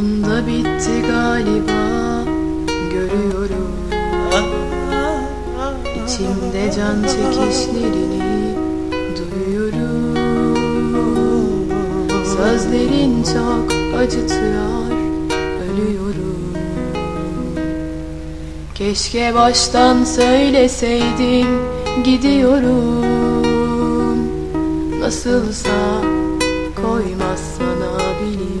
Sonunda bitti galiba. Görüyorum. İçimde can çekişlerini duyuyorum. Sözlerin çok acıtıyor ölüyorum. Keşke baştan söyleseydin gidiyorum. Nasılsa koymaz sana biliyorum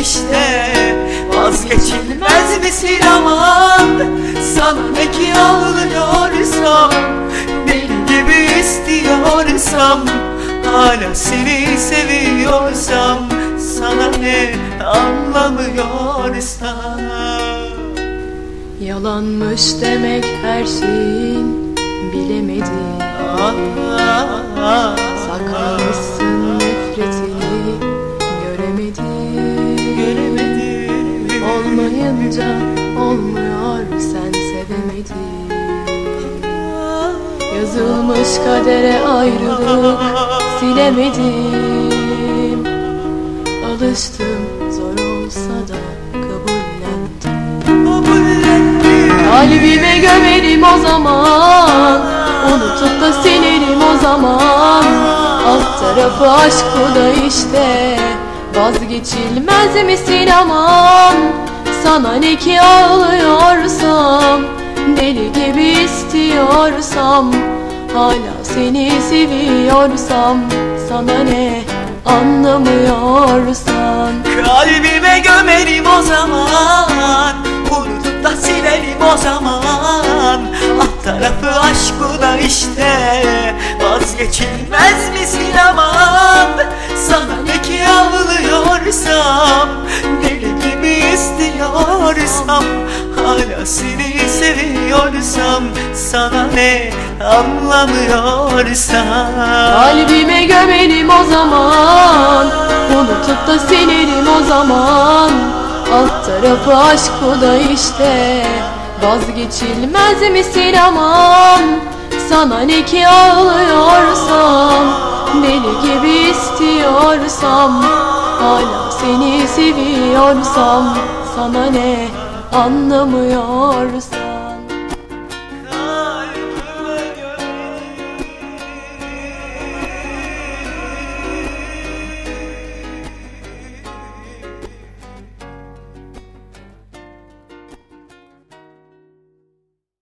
işte. Vazgeçilmez misin aman? Sana ne ki ağlıyorsam Deli gibi istiyorsam Hala seni seviyorsam Sana ne anlamıyorsam Yalanmış demek her şeyin bilemedim Saklamışsın Olmayınca olmuyor sen sevemedin. Yazılmış kadere ayrılık silemedim Alıştım zor olsa da kabullendim. Kalbime gömerim o zaman. Unutup da silerim o zaman. Alt tarafı aşk bu da işte. Vazgeçilmez misin aman Sana ne ki ağlıyorsam Deli gibi istiyorsam Hala seni seviyorsam Sana ne anlamıyorsan Kalbime gömerim o zaman Unutup da silerim o zaman. Alt tarafı aşk bu da işte Vazgeçilmez misin aman? Sana ne ki ağlıyorsam seni seviyorsam Sana ne anlamıyorsam? Kalbime gömerim o zaman Unutup da silerim o zaman. Alt tarafı aşk bu da işte Vazgeçilmez misin aman? Sana ne ki ağlıyorsam Deli gibi istiyorsam Hala seni seviyorsam Sana ne anlamıyorsam